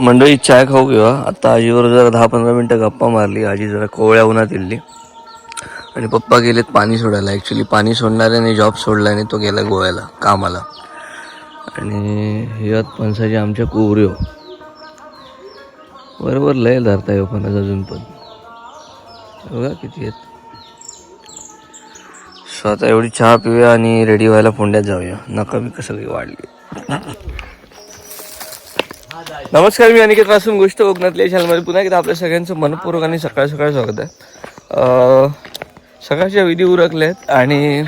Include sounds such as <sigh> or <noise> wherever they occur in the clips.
मंडळी चाय खाऊ घेऊ आता आजीवर जरा दहा पंधरा मिनटं गप्पा मारली. आजी जरा कोवळ्या उन्हात दिली आणि पप्पा गेलेत पाणी सोडायला. ॲक्च्युली पाणी सोडणाऱ्याने जॉब सोडला आणि तो गेला गोव्याला कामाला. आणि ह्यात पणसाजी आमच्या कोवऱ्यो. बरोबर लय धरता येऊ पण अजून पण. बघा किती आहेत. सो आता एवढी चहा पिऊया आणि रेडी व्हायला फोंड्यात जाऊया. नका मी कसं काही वाढली. नमस्कार मी अनिकेत वासून गोष्ट कोकणातल्या चॅनलमध्ये पुन्हा एकदा आपल्या सगळ्यांचं मनपूर्वक आणि सकाळ सकाळ स्वागत आहे. सकाळच्या विधी उरकल्यात आहेत आणि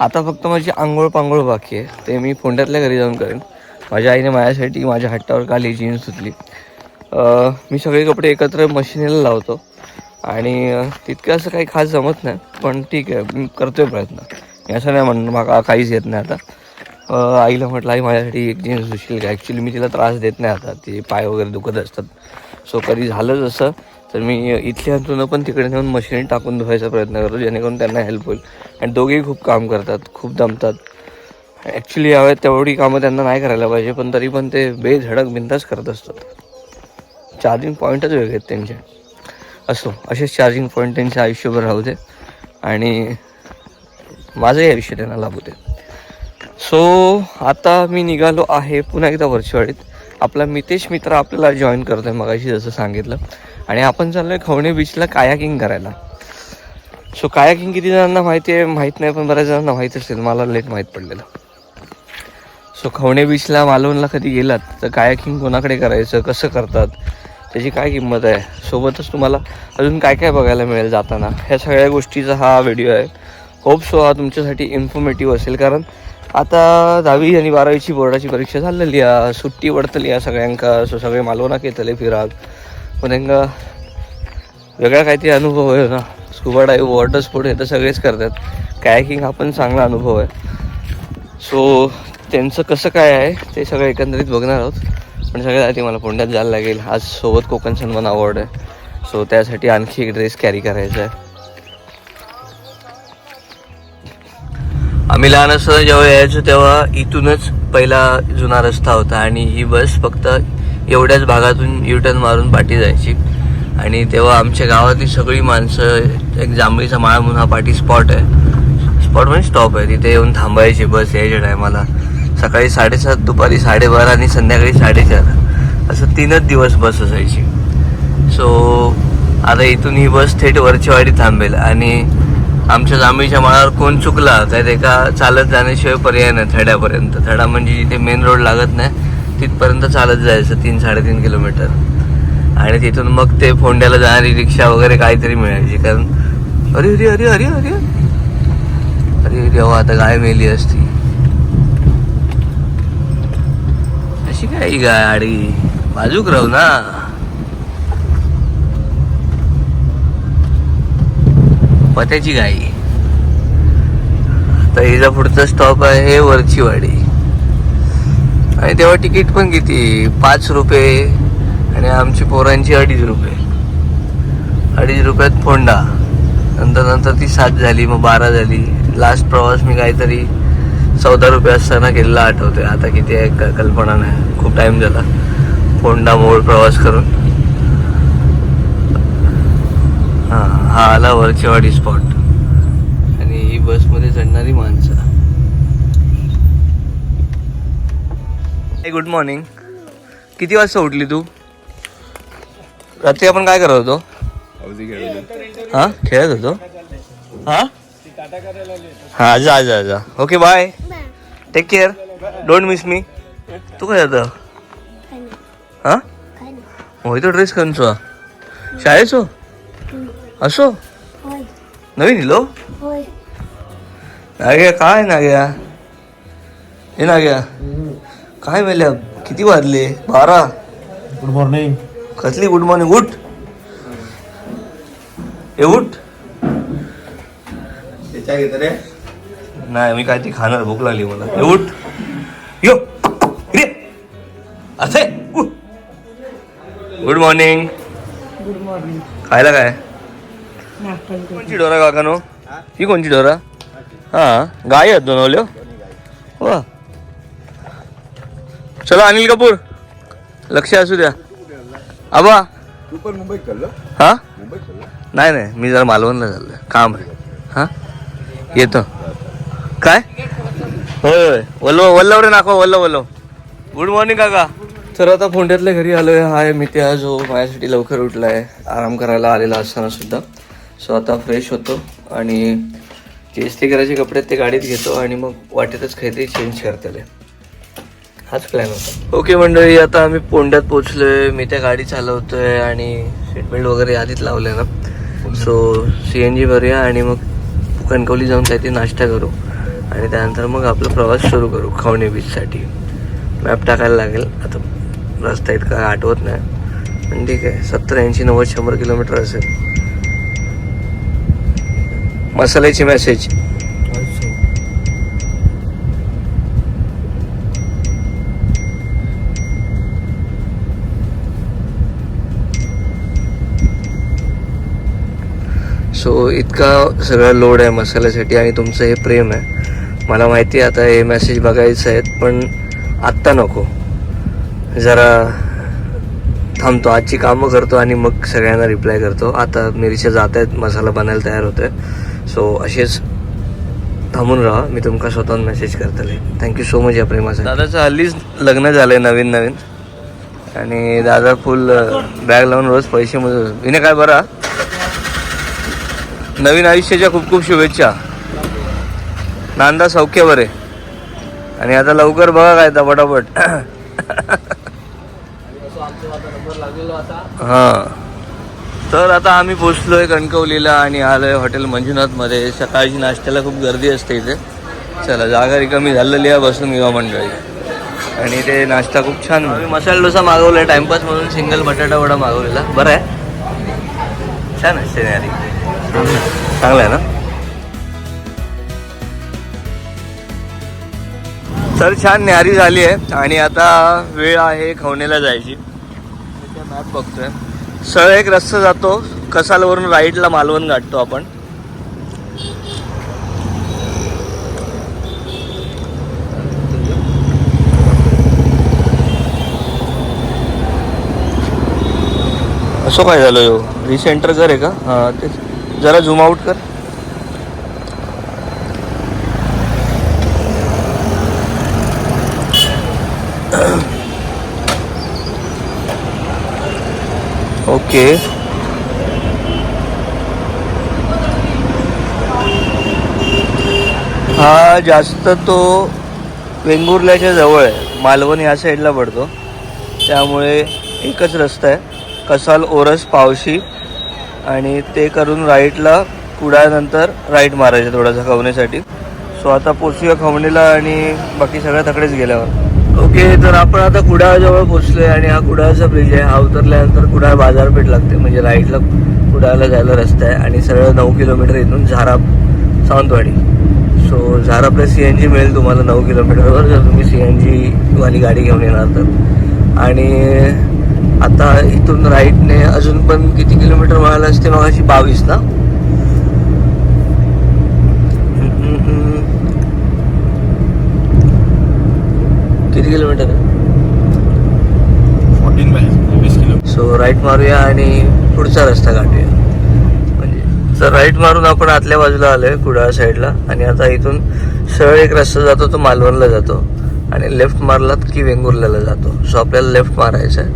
आता फक्त माझी आंघोळ पांघोळ बाकी आहे. ते मी फोंड्यातल्या घरी जाऊन करेन. माझ्या आईने माझ्यासाठी माझ्या हट्टावर काल जीन्स धुतली. मी सगळे कपडे एकत्र मशिनीला लावतो. आणि तितकं असं काही खास जमत नाही पण ठीक आहे मी करतोय प्रयत्न. मी असं नाही म्हणणं मला काहीच येत नाही आता. आईला म्हटलं आई माझ्यासाठी एक जीन्स धुशील का? ॲक्च्युली मी तिला त्रास देत नाही आता. ते पाय वगैरे दुखत असतात. सो कधी झालं जसं तर मी इथल्या अंतून पण तिकडे नेऊन मशीन टाकून धुवायचा प्रयत्न करतो जेणेकरून त्यांना हेल्प होईल. आणि दोघेही खूप काम करतात खूप दमतात. ॲक्च्युली यावेळेत तेवढी कामं त्यांना नाही करायला पाहिजे पण तरी पण ते बेधडक बिंदास करत असतात. चार्जिंग पॉईंटच वेगळे आहेत त्यांचे. असो असेच चार्जिंग पॉईंट त्यांच्या आयुष्यभर राहू दे आणि माझंही आयुष्य त्यांना लाभू दे सो आता मी निघालो आहे पुन्हा एकदा वर्षवाडीत. आपला मितेश मित्र आपल्याला जॉईन करतोय मगाशी जसं सांगितलं. आणि आपण चाललो आहे खवणे बीचला कायाकिंग करायला. सो कायाकिंग किती जणांना माहिती आहे? माहीत नाही पण बऱ्याच जणांना माहीत असेल. मला लेट माहीत पडलेलं. सो खवणे बीचला मालवणला कधी गेलात? तर कायाकिंग कोणाकडे करायचं? कसं करतात? त्याची काय किंमत आहे? सोबतच तुम्हाला अजून काय काय बघायला मिळेल जाताना? ह्या सगळ्या गोष्टीचा हा व्हिडिओ आहे. होप सो हा तुमच्यासाठी इन्फॉर्मेटिव्ह असेल. कारण आता दहावी आणि बारावीची बोर्डाची परीक्षा झालेली आहे. सुट्टी पडतली आहे सगळ्यांका. सो सगळे मालवणाक येतले फिराक. पण तांकां वेगळा काहीतरी अनुभव आहे ना. स्कुबा डायव्ह वॉटर स्पोर्ट हे तर सगळेच करतात. कायकिंग हा पण चांगला अनुभव आहे. सो त्यांचं कसं काय आहे ते सगळं एकंदरीत बघणार आहोत. पण सगळ्यात आधी मला पुण्यात जायला लागेल. आज सोबत कोकण सन्मान अवॉर्ड आहे. सो त्यासाठी आणखी एक ड्रेस कॅरी करायचा आहे. आम्ही लहान असताना जेव्हा यायचो तेव्हा इथूनच पहिला जुना रस्ता होता आणि ही बस फक्त एवढ्याच भागातून युटर्न मारून पाठी जायची. आणि तेव्हा आमच्या गावातली सगळी माणसं एक जांभळीचा माळ म्हणून हा पाठी स्पॉट आहे. स्पॉट म्हणजे स्टॉप आहे. तिथे येऊन थांबायची बस यायच्या टायमाला. सकाळी साडेसात दुपारी साडेबारा आणि संध्याकाळी साडेचार. असं तीनच दिवस बस असायची. सो आता इथून ही बस थेट वरचीवाडी थांबेल आणि आमच्या जांभळीच्या माळावर कोण चुकला तर एका चालत जाण्याशिवाय पर्याय नाही थड्यापर्यंत. थडा म्हणजे जिथे मेन रोड लागत नाही तिथपर्यंत चालत जायचं तीन साडेतीन किलोमीटर आणि तिथून मग ते फोंड्याला जाणारी रिक्षा वगैरे काहीतरी मिळायची. कारण अरे अरे अरे अरे अरे. अरे अहो आता गाय मेली असती. अशी काय गाय गाडी बाजूक राहू ना. पत्याची गाई. तर हिचा पुढचा स्टॉप आहे वरचीवाडी. आणि तेव्हा तिकीट पण किती? पाच रुपये आणि आमची पोरांची अडीच रुपये. अडीच रुपयात फोंडा. नंतर नंतर ती सात झाली मग बारा झाली. लास्ट प्रवास मी काहीतरी चौदा रुपये असताना केलेला आठवतोय. आता किती आहे क- कल्पना नाही. खूप टाईम झाला. फोंडा मोड प्रवास करून. हा हा आला वरचेवाडी स्पॉट आणि ही बसमध्ये चढणारी माणसं. गुड मॉर्निंग किती वाजता उठली तू? रात्री आपण काय करत होतो? हा? खेळत होतो? हा? हा जा जा जा. Okay bye take care don't miss me तू काय जातं? हा? होय तो ड्रेस खंचो शाळेचो? असो नवीन इलो नाग्या काय नाग्या हे नाग्या काय मेल्या? किती वाजले? बारा? गुड मॉर्निंग कसली गुड मॉर्निंग उठ. ए उठ. नाही मी काय ती खाणार? भूक लागली मला. ए उठ. यो. रे असे. गुड मॉर्निंग गुड मॉर्निंग खायला काय? नाश्ता कोणची डोरा काकानो? ही कोणची डोरा हा गाय आहेत दोन ओल्यो वा. चला अनिल कपूर. लक्ष असू द्या. आबा. तू पण मुंबईत चाललं हा? मुंबईत चाललं नाही नाही मी जरा मालवणला चाललोय. काम आहे. हा? येतो. काय? होय होय. वल्लव वल्लव रे नाखो वल्लव वल्लव गुड मॉर्निंग काका. तर आता फोंड्यातल्या घरी आलोय. हाय मी त्या जो माझ्यासाठी लवकर उठलाय. आराम करायला आलेला असताना सुद्धा. सो आता फ्रेश होतो आणि जे इस्त्री करायचे कपडे आहेत ते गाडीत घेतो आणि मग वाटेतच काहीतरी चेंज करतले. हाच प्लॅन होता. ओके मंडळी आता आम्ही पोंड्यात पोचलोय मी त्या गाडी चालवतोय आणि सीटबेल्ट वगैरे आधीच लावले ना. सो सी एन जी भरूया आणि मग कणकवली जाऊन काहीतरी नाश्ता करू. आणि त्यानंतर मग आपला प्रवास सुरू करू खवणे बीचसाठी मॅप टाकायला लागेल. आता रस्ता इतका आठवत नाही. पण ठीक आहे. सत्तर ऐंशी नव्वद शंभर किलोमीटर असेल. मसाल्याची मेसेज सो इतका सगळा लोड आहे मसाल्यासाठी आणि तुमचं हे प्रेम आहे. मला माहिती आहे आता हे मेसेज बघायचं आहेत पण आत्ता नको. जरा थांबतो. आजची कामं करतो आणि मग सगळ्यांना रिप्लाय करतो. आता मिरच्या जात आहेत मसाला बनायला तयार होतोय. सो असेच थांबून राहा. मी तुमका स्वतःहून मेसेज करतले. थँक्यू सो मच या प्रेमासाठी. दादाचं हल्लीच लग्न झालंय नवीन नवीन. आणि दादा फुल बॅग लावून रोज पैसे मग विने काय बरा? नवीन आयुष्याच्या खूप खूप शुभेच्छा. नांदा सौख्य बरे. आणि आता लवकर बघा काय तर पटापट. <coughs> हां. तर आता आम्ही पोचलोय कणकवलीला आणि आलोय हॉटेल मंजुनाथमध्ये. सकाळची नाश्त्याला खूप गर्दी असते इथे. चला जागा रिकामी झालेली आहे बसून युवा मंडळी. आणि ते नाश्ता खूप छान आम्ही मसाला डोसा मागवलाय टाइमपास म्हणून सिंगल बटाटा वडा मागवलेला. बरं आहे. छान असते यारी चांगलं आहे ना? तर छान न्यारी झाली आहे. आणि आता वेळ आहे खवणेला जायची. मॅप बघतोय. सरळ एक रस्ता जातो कसालवरून राईटला मालवण गाठतो आपण. असं काय झालं यो? रिसेंटर कर आहे का? हां तेच. जरा झूम आउट कर. ओके. हा जास्त तो वेंगुर्ल्याच्या जवळ आहे. मालवण या साईडला पडतो. त्यामुळे एकच रस्ता आहे. कसाल ओरस पावशी आणि ते करून राईटला कुडानंतर राईट मारायचं थोडासा खवण्यासाठी सो आता पोचूया खवणीला आणि बाकी सगळ्या तकडेच गेल्यावर. ओके तर आपण आता कुडाळजवळ पोहोचलोय आणि हा कुडाळचा ब्रिज आहे. हा उतरल्यानंतर कुडाळ बाजारपेठ लागते. म्हणजे राईटला कुडाळला जायला रस्ता आहे आणि सरळ नऊ किलोमीटर इथून झारा सावंतवाडी. सो झारापला सी एन जी मिळेल तुम्हाला नऊ किलोमीटरवर. जर तुम्ही सी एन जी वाली गाडी घेऊन येणार तर. आणि आता इथून राईटने अजून पण किती किलोमीटर व्हायला असते? मग अशी बावीस ना? किती किलोमीटर आहे? फोर्टीन बाय वीस किलो सो राईट मारूया आणि पुढचा रस्ता गाठूया म्हणजे तर राईट मारून आपण आतल्या बाजूला आलोय कुडाळ साईडला आणि आता इथून सरळ एक रस्ता जातो तो मालवणला जातो. आणि लेफ्ट मारलात की वेंगुर्ल्याला जातो. सो आपल्याला लेफ्ट मारायचा आहे.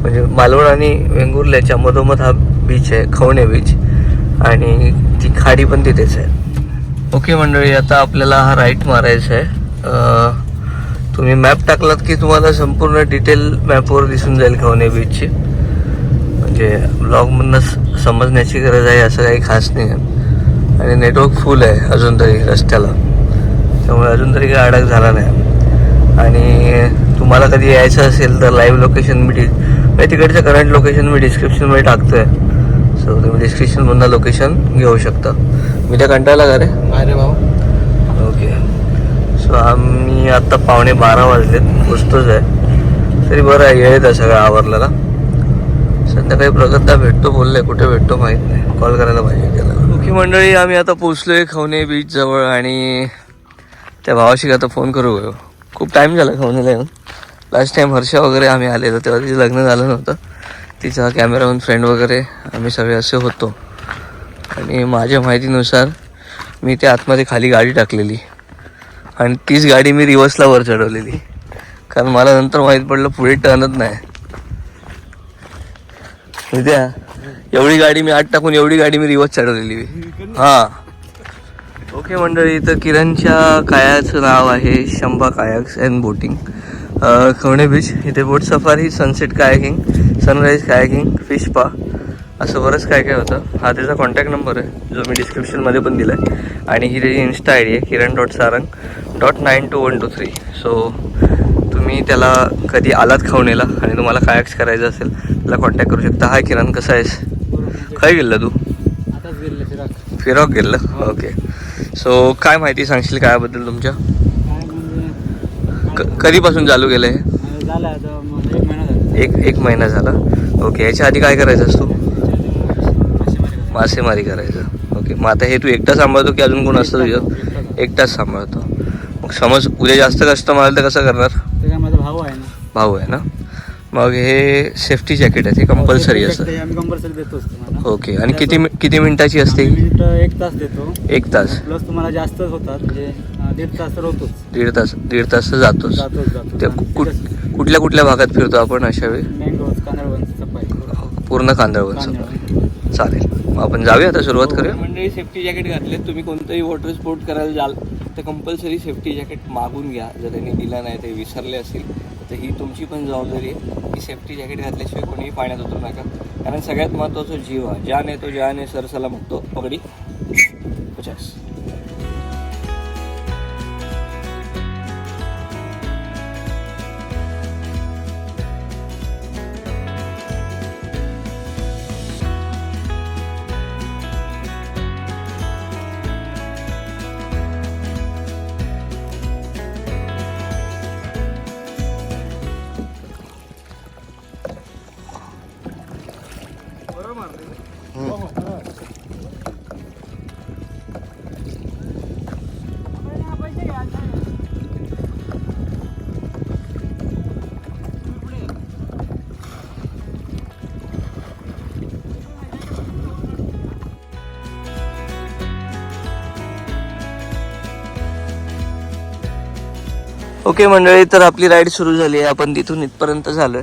म्हणजे मालवण आणि वेंगुर्ल्याच्या मधोमध हा बीच आहे खवणे बीच आणि ती खाडी पण तिथेच आहे. ओके मंडळी आता आपल्याला हा राईट मारायचा आहे. तुम्ही मॅप टाकलात की तुम्हाला संपूर्ण डिटेल मॅपवर दिसून जाईल खवणे बीचची म्हणजे ब्लॉगमधनं समजण्याची गरज आहे असं काही खास नाही आहे. आणि नेटवर्क फुल आहे अजून तरी रस्त्याला. त्यामुळे अजून तरी काही अडक झाला नाही. आणि तुम्हाला कधी यायचं असेल तर लाईव्ह लोकेशन मी डि तिकडचं करंट लोकेशन मी डिस्क्रिप्शनमध्ये टाकतोय. सो तुम्ही डिस्क्रिप्शनमधनं लोकेशन घेऊ शकता. मी त्या कंटाळला का रे? अरे भाऊ ओके सो आणि आत्ता पावणे बारा वाजलेत पोचतोच आहे. तरी बरं आहे येत आहे सगळं आवरलेला. संध्याकाळी प्रगतदा भेटतो बोलले कुठे भेटतो माहीत नाही. कॉल करायला पाहिजे त्याला. ओके मंडळी आम्ही आता पोचलोय खवणे बीच जवळ आणि त्या भावाशी आता फोन करू गयो खूप टाईम झाला खवणेला येऊन. लास्ट टाईम हर्षा वगैरे आम्ही आलेलो तेव्हा तिचं लग्न झालं नव्हतं. तिचा कॅमेरामन फ्रेंड वगैरे आम्ही सगळे असे होतो. आणि माझ्या माहितीनुसार मी त्या आतमध्ये खाली गाडी टाकलेली. आणि तीच गाडी मी रिवर्सला वर चढवलेली. कारण मला नंतर माहीत पडलं पुढे टर्नच नाही. द्या एवढी गाडी मी आत टाकून एवढी गाडी मी रिवर्स चढवलेली. हां. ओके मंडळी तर किरणच्या कायाचं नाव आहे Shambha kayaks and boating Khavane beach इथे boat safari sunset kayaking sunrise kayaking fish पा असं बरंच काय काय होतं. हा त्याचा कॉन्टॅक्ट नंबर आहे जो मी डिस्क्रिप्शनमध्ये पण दिला आहे आणि ही त्याची इन्स्टा आय डी आहे Kiran dot Sarang dot nine two one two three so तुम्ही त्याला कधी आलात खवणेला आणि तुम्हाला कायक्स करायचं असेल त्याला कॉन्टॅक्ट करू शकता. हाय किरण कसा आहेस? काय गेलं तू? फिराक. फिरॉक गेलं ओके सो काय माहिती सांगशील कायाबद्दल तुमच्या? काय म्हणजे क- कधीपासून चालू केलं हे? मग एक एक महिना झाला. ओके याच्या आधी काय करायचं तू मासेमारी करायचं. ओके मग आता हे तू एकटा सांभाळतो की अजून कोण असतं तुझ्यात एकटाच सांभाळतो. मग समज उद्या जास्त कस्टमर आलं तर कसं करणार? माझा भाऊ आहे ना. भाऊ आहे ना? मग हे सेफ्टी जॅकेट आहे ते कंपल्सरी असतं. ते आम्ही कंपल्सरी देतोच तुम्हाला ओके आणि किती मि- किती मिनिटाची असते? आम्ही मिनिट एक तास देतो. एक तास. प्लस तुम्हाला जास्तच होतात म्हणजे अं, दीड तास तर होतोच. दीड तास दीड तास तर जातोच. जातोच जातो ते कु- कुठ कुठल्या कुठल्या भागात फिरतो आपण अशा वेळी? मँगोज कांदळवंच चपाई पूर्ण कांदळवनचं कांदळवन चालेल. मग आपण जाऊया आता सुरुवात करूया? मंडळी सेफ्टी जॅकेट घातले तुम्ही कोणतंही वॉटर स्पोर्ट करायला जाल तर कंपल्सरी सेफ्टी जॅकेट मागून घ्या. जर त्यांनी दिलं नाही ते विसरले असतील तर ही तुमची पण जबाबदारी आहे. की सेफ्टी जॅकेट घातल्याशिवाय कोणीही पाण्यात उतरू नका. कारण सगळ्यात महत्त्वाचा जीव हा. ज्याने आहे तो ज्याने आहे सर सला म्हणतो पगडी. पचास. ओके मंडळी तर आपली राईड सुरू झाली आहे. आपण तिथून इथपर्यंत झालो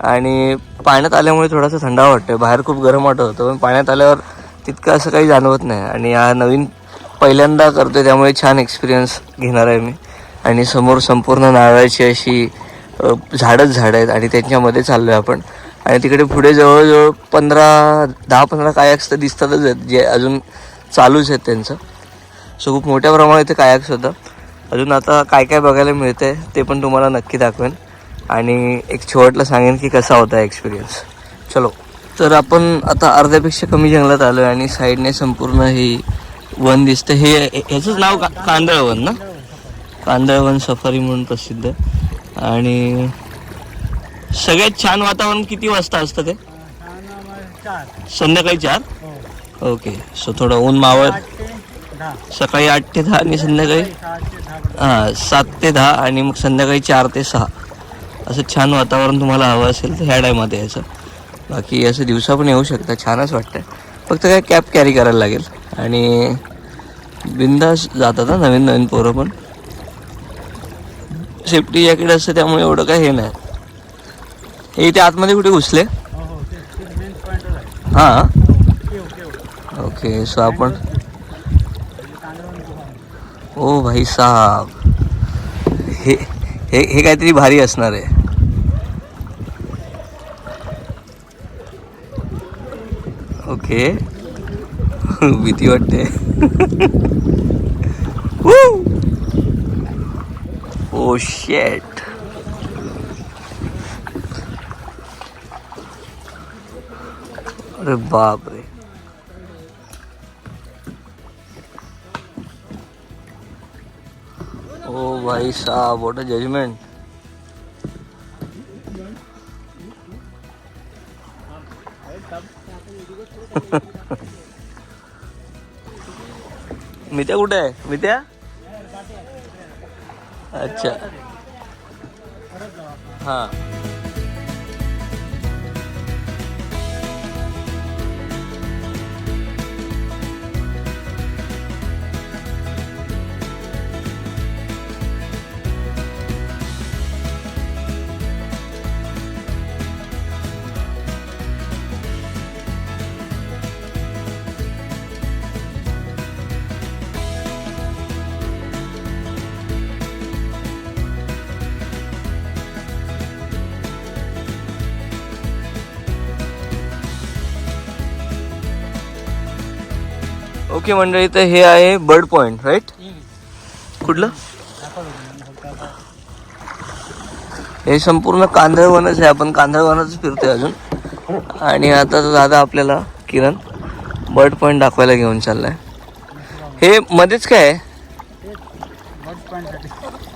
आणि पाण्यात आल्यामुळे थोडासा थंडा वाटतोय. बाहेर खूप गरम वाटत होतं पण पाण्यात आल्यावर तितकं असं काही जाणवत नाही. आणि हा नवीन पहिल्यांदा करतोय त्यामुळे छान एक्सपिरियन्स घेणार आहे मी. आणि समोर संपूर्ण नारळाची अशी झाडच झाडं आहेत आणि त्यांच्यामध्ये चाललो आहे आपण. आणि तिकडे पुढे जवळजवळ पंधरा दहा पंधरा कायक्स तर दिसतातच आहेत जे अजून चालूच आहेत त्यांचं. सो खूप मोठ्या प्रमाणात इथे कायक्स होतं. अजून आता काय काय बघायला मिळतंय ते पण तुम्हाला नक्की दाखवेन. आणि एक शेवटला सांगेन की कसा होता एक्सपिरियन्स चलो. तर आपण आता अर्ध्यापेक्षा कमी जंगलात आलो आहे आणि साईडने संपूर्ण हे वन दिसतं हे ह्याचंच नाव का कांदळवन ना? कांदळवन सफारी म्हणून प्रसिद्ध. आहे आणि सगळ्यात छान वातावरण किती वाजता असतं ते? संध्याकाळी चार? हो. ओके. सो थोडं ऊन मावळ. सकाळी आठ ते दहा आणि संध्याकाळी? हां सात ते दहा आणि मग संध्याकाळी चार ते सहा. असं छान वातावरण तुम्हाला हवं असेल तर ह्या टायमात यायचं. बाकी असं दिवसा पण येऊ शकता छानच वाटतंय. फक्त काय कॅब कॅरी करायला लागेल. आणि बिंदास जातात ना नवीन नवीन पोरं पण. सेफ्टी जॅकेट असतं त्यामुळे एवढं काय हे नाही. हे इथे आतमध्ये कुठे घुसले? हो हो हां? केव ओके सो आपण ओ भाई साहब, हे हे हे भारी असणार ओके. भीती वाटते. ओ शेट अरे बाप रे भाई साहब व्हाट अ जजमेंट मित्या कुठे आहे? मित्या अच्छा. हा. ओके मंडळी तर हे आहे बर्ड पॉइंट राईट कुठलं? हे संपूर्ण कांदळवनच आहे आपण कांदळवनच फिरतोय अजून. आणि आता दादा आपल्याला किरण बर्ड पॉइंट दाखवायला घेऊन चाललाय. हे मध्येच काय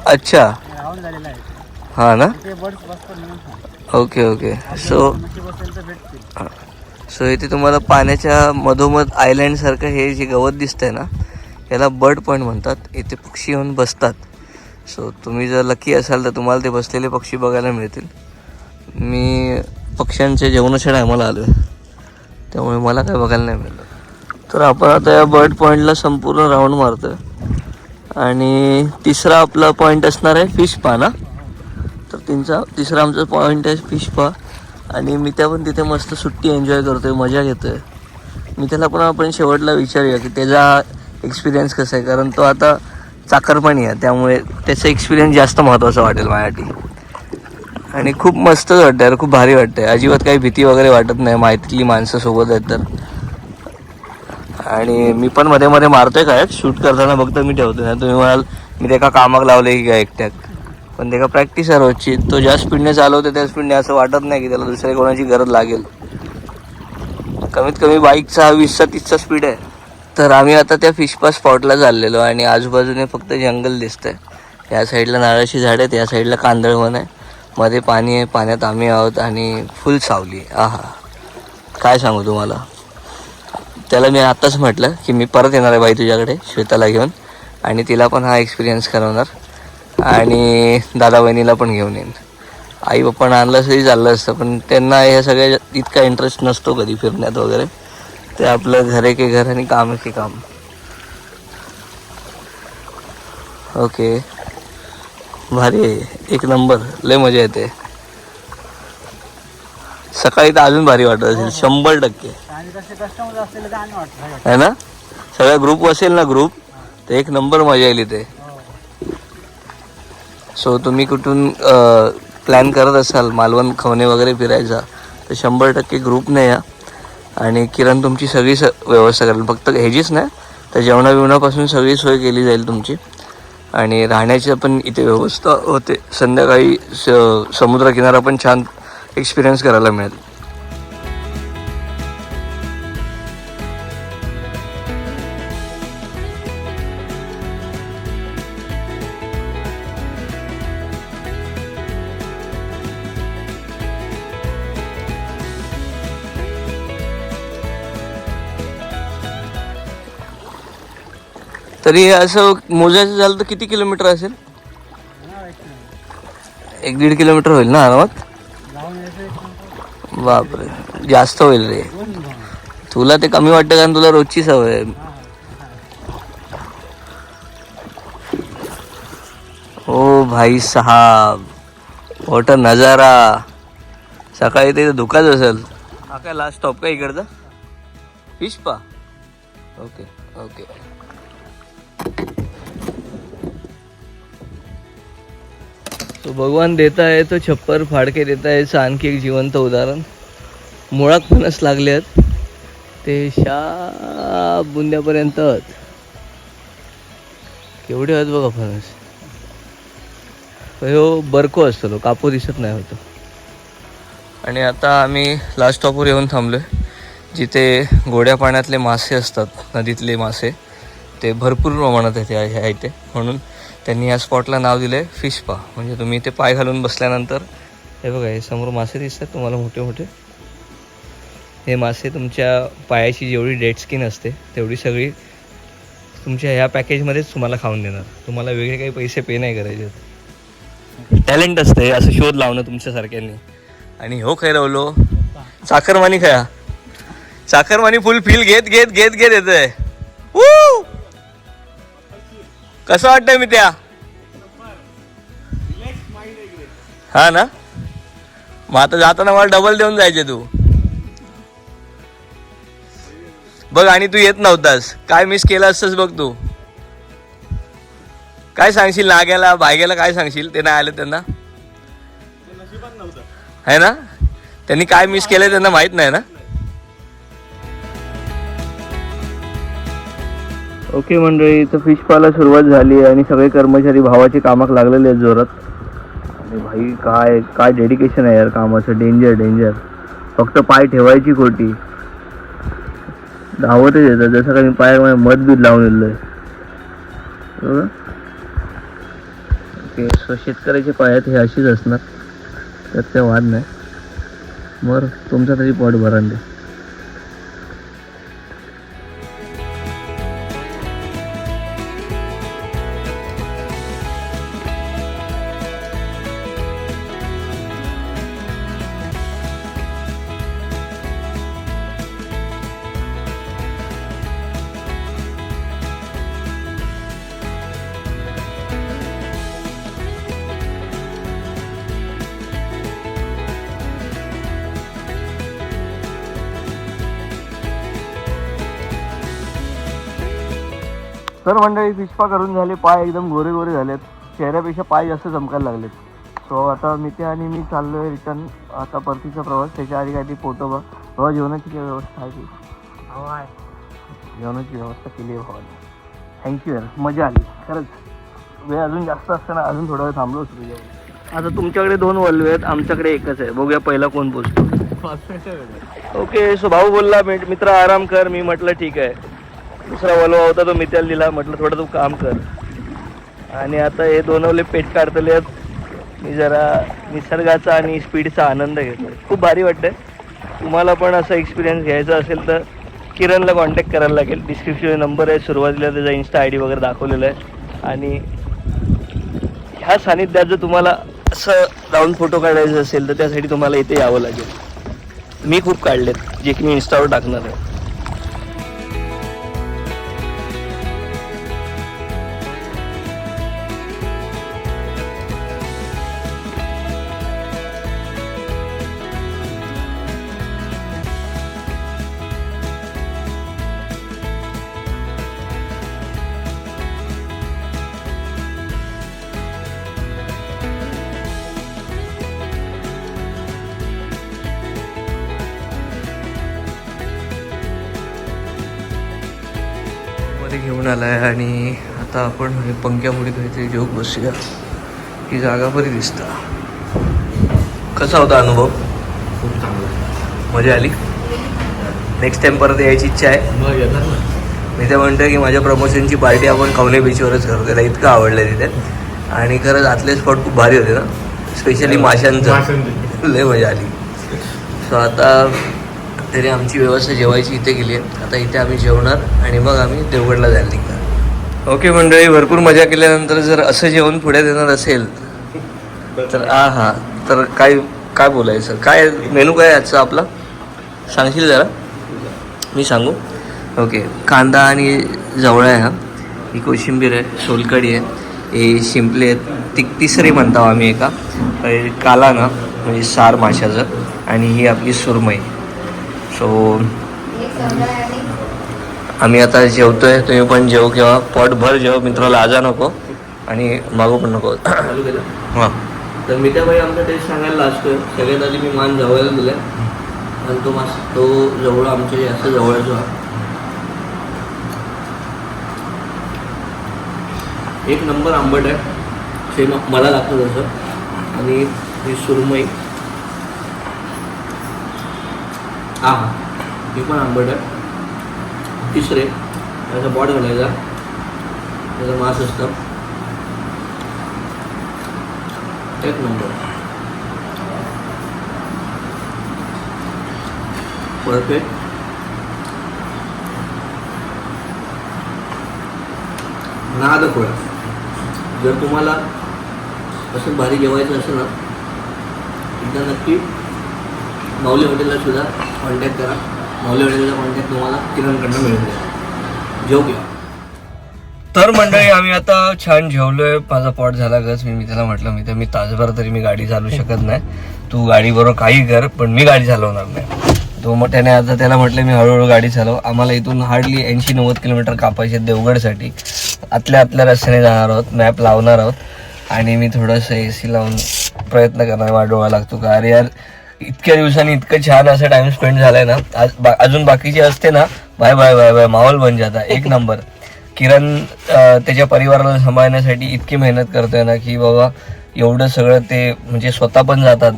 अच्छा. हा ना? Okay okay. सो सो इथे तुम्हाला पाण्याच्या मधोमध आयलँडसारखं हे जे गवत दिसतंय ना याला बर्ड पॉईंट म्हणतात. इथे पक्षी येऊन बसतात. सो तुम्ही जर लकी असाल तर तुम्हाला ते बसलेले पक्षी बघायला मिळतील. मी पक्ष्यांच्या जेवणाच्या टायमाला आलो आहे त्यामुळे मला काय बघायला नाही मिळालं तर आपण आता या बर्ड पॉईंटला संपूर्ण राऊंड मारतो आणि तिसरा आपला पॉईंट असणार आहे फिश पा ना तर त्यांचा तिसरा आमचा पॉईंट आहे फिश पा. आणि मी त्या पण तिथे मस्त सुट्टी एन्जॉय करतोय मजा घेतोय. मी त्याला पण आपण शेवटला विचारूया की त्याचा एक्सपिरियन्स कसा आहे? कारण तो आता चाकरपाणी आहे त्यामुळे त्याचा एक्सपिरियन्स जास्त महत्त्वाचा वाटेल माझ्यासाठी. आणि खूप मस्तच वाटतं यार खूप भारी वाटतंय. अजिबात काही भीती वगैरे वाटत नाही माहितीतली माणसं सोबत आहेत तर. आणि मी पण मध्ये मध्ये मारतोय काय शूट करताना फक्त मी ठेवतो ना तुम्ही म्हणाल मी ते एका कामाक लावले की काय एकट्यात? पण ते का प्रॅक्टिस आहे रोजची तो ज्या स्पीडने चालवतो त्या स्पीडने असं वाटत नाही की त्याला दुसऱ्या कोणाची गरज लागेल. कमीत कमी बाईकचा वीसचा तीसचा स्पीड आहे. तर आम्ही आता त्या फिशपा स्पॉटला चाललेलो आणि आजूबाजूने फक्त जंगल दिसतंय. या साईडला नारळाची झाड आहेत या साईडला कांदळवन आहे. मध्ये पाणी आहे पाण्यात आम्ही आहोत आणि फुल सावली आहा. काय सांगू तुम्हाला? त्याला मी आत्ताच म्हटलं की मी परत येणार आहे बाई तुझ्याकडे श्वेताला घेऊन. आणि तिला पण हा एक्सपिरियन्स करवणार. आणि दादा बहिणीला पण घेऊन येईन. आई पण आणलं तरी चाललं असतं पण त्यांना ह्या सगळ्या इतका इंटरेस्ट नसतो कधी फिरण्यात वगैरे. ते आपलं घर आहे की घर आणि काम आहे की काम. ओके. भारी आहे. एक नंबर. लय मजा येते. सकाळी तर अजून भारी वाटत असेल. शंभर टक्के. आहे है ना? सगळा ग्रुप असेल ना ग्रुप तर एक नंबर मजा येईल इथे. सो तुम्ही कुठून प्लॅन करत असाल मालवण खवणे वगैरे फिरायचा तर शंभर टक्के ग्रुपने या. आणि किरण तुमची सगळी स व्यवस्था करेल. फक्त ह्याचीच नाही तर जेवणा बिवणापासून सगळी सोय केली जाईल तुमची. आणि राहण्याची पण इथे व्यवस्था होते. संध्याकाळी स समुद्रकिनारा पण छान एक्सपिरियन्स करायला मिळेल. तरी असं मोजायचं झालं तर किती किलोमीटर असेल? एक दीड किलोमीटर होईल ना आरामात? बापरे जास्त होईल रे. तुला ते कमी वाटतं कारण तुला रोजची सवय आहे. ओ भाई साहब वॉट नजारा. सकाळी ते धुकाच असेल. हा काय लास्ट स्टॉप का इकडचा? फिश पा. ओके ओके तो भगवान देता आहे तो छप्पर फाडके देता आहे आणखी एक जिवंत उदाहरण. मुळात फणस लागले आहेत. ते शा बुंद्यापर्यंत आहेत. केवढे आहेत बघा फणस. हो बरको असतो तो कापू दिसत नाही होतो. आणि आता आम्ही लास्ट स्टॉपवर येऊन थांबलो जिथे गोड्या पाण्यातले मासे असतात नदीतले मासे. ते भरपूर प्रमाणात येते आहे इथे म्हणून त्यांनी या स्पॉटला नाव दिलं आहे फिश पा म्हणजे तुम्ही इथे पाय घालून बसल्यानंतर हे बघा हे समोर मासे दिसतात तुम्हाला मोठे मोठे. हे मासे तुमच्या पायाची जेवढी डेड स्किन असते तेवढी सगळी तुमच्या ह्या पॅकेजमध्येच तुम्हाला खाऊन देणार. तुम्हाला वेगळे काही पैसे पे नाही करायचे. टॅलेंट असते असं शोध लावणं तुमच्यासारख्यांनी. आणि हो काय रावलो चाकरमानी खया चाकरमानी फुल फील घेत घेत घेत घेत येत आहे कसं वाटतंय मी त्या हा ना? मग आता जाताना मला डबल देऊन जायचे तू. बघ आणि तू येत नव्हतास. काय मिस केलं असतंस बघ तू. काय सांगशील नाग्याला भाग्याला काय सांगशील? ते नाही आले त्यांना? आहे ना? त्यांनी काय मिस केलंय त्यांना माहीत नाही ना? ओके मंडळी इथं फिश पाला सुरुवात झाली आहे आणि सगळे कर्मचारी भावाचे कामाक लागलेले आहेत जोरात. आणि भाई काय काय डेडिकेशन आहे यार कामाचं? डेंजर डेंजर फक्त पाय ठेवायची खोटी. धावतच येतात. जसं काय मी पाय मध बीत लावून दिलं आहे ओके सो शेतकऱ्याचे पायात हे अशीच असणार. त्यात काही वाद नाही. बरं तुमचा तरी पोट भरण दे. तर मंडळी फिशपा करून झाले पाय एकदम गोरे गोरे झालेत. चेहऱ्यापेक्षा पाय जास्त चमकायला लागलेत. सो आता मी ते आणि मी चाललो आहे रिटर्न आता परतीचा प्रवास त्याच्या आधी काहीतरी पोटो बा बाबा जेवणाची काय व्यवस्था आहे की जेवणाची व्यवस्था केली आहे भावाने थँक्यू यार. मजा आली. खरंच. वेळ अजून जास्त असताना अजून थोडा वेळ थांबलो असतो आता तुमच्याकडे दोन वल्वे आहेत आमच्याकडे एकच आहे. बघूया पहिला कोण पोचतो. <laughs> ओके सो भाऊ बोलला "मित- मित्र आराम कर. मी म्हटलं ठीक आहे. दुसरा वलवा होता तो मी त्याला दिला. म्हटलं थोडं तू काम कर. आणि आता हे दोनवले पेट काढतले आहेत. मी जरा निसर्गाचा आणि स्पीडचा आनंद घेतो खूप भारी वाटतं तुम्हाला पण असा एक्सपिरियन्स घ्यायचा असेल तर किरणला कॉन्टॅक्ट करायला लागेल. डिस्क्रिप्शन नंबर आहे. सुरुवातीला त्याचा इन्स्टा आय डी वगैरे दाखवलेला आहे. आणि ह्या सानिध्यात जर तुम्हाला असं जाऊन फोटो काढायचा असेल तर त्यासाठी तुम्हाला इथे यावं लागेल. मी खूप काढलेत जे की मी इन्स्टावर टाकणार आहे. मध्ये घेऊन आलाय आणि आता आपण हे पंख्यामुळे काहीतरी जोक बसूया. ही जागा बरी दिसता. कसा होता अनुभव? खूप चांगलं. मजा आली? नेक्स्ट टाइम परत यायची इच्छा आहे. मग येणार ना. मी ते म्हणतोय की माझ्या प्रमोशनची पार्टी आपण कवने बीचवरच करू? त्याला इतकं आवडलं तिथे. आणि खरंच आतले स्पॉट खूप भारी होते ना. स्पेशली माशांचं. माशांचं. लय मजा आली. सो आता तरी आमची व्यवस्था जेवायची इथे गेली आहे. आता इथे आम्ही जेवणार आणि मग आम्ही देवगडला जायला निघणार. ओके मंडळी भरपूर मजा केल्यानंतर जर असं जेवण पुढे देणार असेल तर हा हा. तर काय काय बोलायचं? काय मेनू काय आजचा आपला? सांगशील जरा? मी सांगू? ओके. कांदा आणि जवळ आहे हा. ही कोशिंबीर आहे सोलकडी आहे. हे शिंपले आहेत. ती तिसरी म्हणतो आम्ही एका. काला ना म्हणजे सार माशाचं. आणि ही आपली सुरमई. सो आम्ही आता जेवतोय तुम्ही पण जेव किंवा पोटभर जेव मित्राला आजा नको आणि मागू पण नको. हां. तर मिठाबाई आमचा टेस्ट सांगायला असतोय सगळ्यात आधी मी मान जवळला दिलाय आणि तो मास तो जवळ आमच्या जास्त जवळचा एक नंबर आंबट आहे. सेम मला लागतं तसं. आणि ही सुरमई. हा हा ही पण आंबट आहे. तिसरे त्याचा बॉट घालायचा. त्याचा मास असतं एक नंबर परफेक्ट नाद खोळा जर तुम्हाला असं भारी जेवायचं असेल ना एकदा नक्की माऊली हॉटेलला सुद्धा कॉन्टॅक्ट करा. माऊली कॉन्टॅक्ट तुम्हाला किरणकडनं मिळून जाईल. जेव घ्या तर मंडळी आम्ही आता छान जेवलोय. माझा पॉट झाला गच मी मित्राला त्याला म्हटलं मी तर मी तासभर तरी मी गाडी चालू शकत नाही. तू गाडी बरोबर काही कर पण मी गाडी चालवणार नाही. तो मग त्याने आता त्याला म्हटलं मी हळूहळू गाडी चालव. आम्हाला इथून हार्डली ऐंशी नव्वद किलोमीटर कापायचे आहेत देवगडसाठी. आतल्या आतल्या रस्त्याने जाणार आहोत मॅप लावणार आहोत. आणि मी थोडंसं ए सी लावून प्रयत्न करणार वाढवावा लागतो. का अरे यार इतक्या दिवसांनी इतकं छान असं टाइम स्पेंड झालाय ना. आज बा- अजून बाकीचे असते ना बाय बाय बाय बाय माहोल बन जाता. एक नंबर किरण अं, त्याच्या परिवाराला सांभाळण्यासाठी इतकी मेहनत करतोय ना की बाबा एवढं सगळं ते म्हणजे स्वतः पण जातात.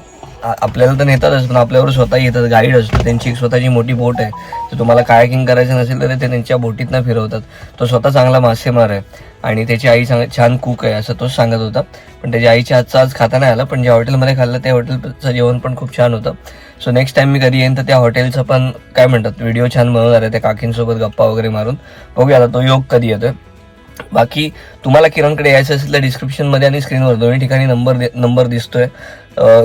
आपल्याला तर नेतातच पण आपल्यावर स्वतः येतात गाईड असतो त्यांची एक स्वतःची मोठी बोट आहे. तर तुम्हाला कायाकिंग करायचं नसेल तर ते त्यांच्या बोटीतनं फिरवतात. तो स्वतः चांगला मासेमार आहे. आणि त्याची आई सांग छान कुक आहे असं तोच सांगत होता. पण त्याच्या आईच्या हातचा आज खाता नाही आला पण ज्या हॉटेलमध्ये खाल्लं त्या हॉटेलचं जेवण पण खूप छान होतं. सो नेक्स्ट टाइम मी कधी येईन तर त्या हॉटेलचं पण काय म्हणतात व्हिडिओ छान बनवणार आहे त्या काकींसोबत गप्पा वगैरे मारून. बघूया आता तो योग कधी येतोय. बाकी तुम्हाला किरणकडे यायचं असेल तर डिस्क्रिप्शनमध्ये आणि स्क्रीनवर दोन्ही ठिकाणी नंबर दे- नंबर दिसतोय.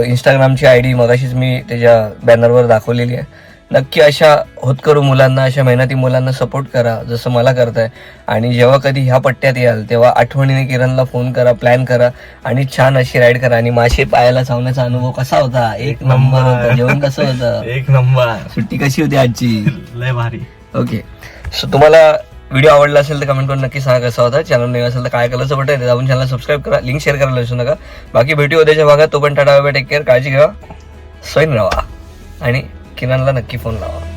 इंस्टाग्रामची आय डी मगाशीच मी त्याच्या बॅनरवर दाखवलेली आहे. नक्की अशा होतकरू मुलांना अशा मेहनती मुलांना सपोर्ट करा जसं मला करताय. आणि जेव्हा कधी ह्या पट्ट्यात याल तेव्हा आठवणीने किरणला फोन करा प्लॅन करा आणि छान अशी राईड करा. आणि मासे पायाला चावण्याचा अनुभव कसा होता? एक नंबर होता. जेवण कसं होतं? <laughs> एक नंबर. सुट्टी कशी होती आजची? लय भारी. ओके सो तुम्हाला व्हिडिओ आवडला असेल तर कमेंट करून नक्की सांगा कसा होता. चॅनल नवीन असेल तर काय कलरचं बटन आहे आपण चॅनल सबस्क्राईब करा. लिंक शेअर करायला विसरू नका. बाकी भेटू उद्याच्या भागात. तो पण टाटा टेक केअर काळजी घ्या. सैन राहा. आणि किरणला नक्की फोन लावा.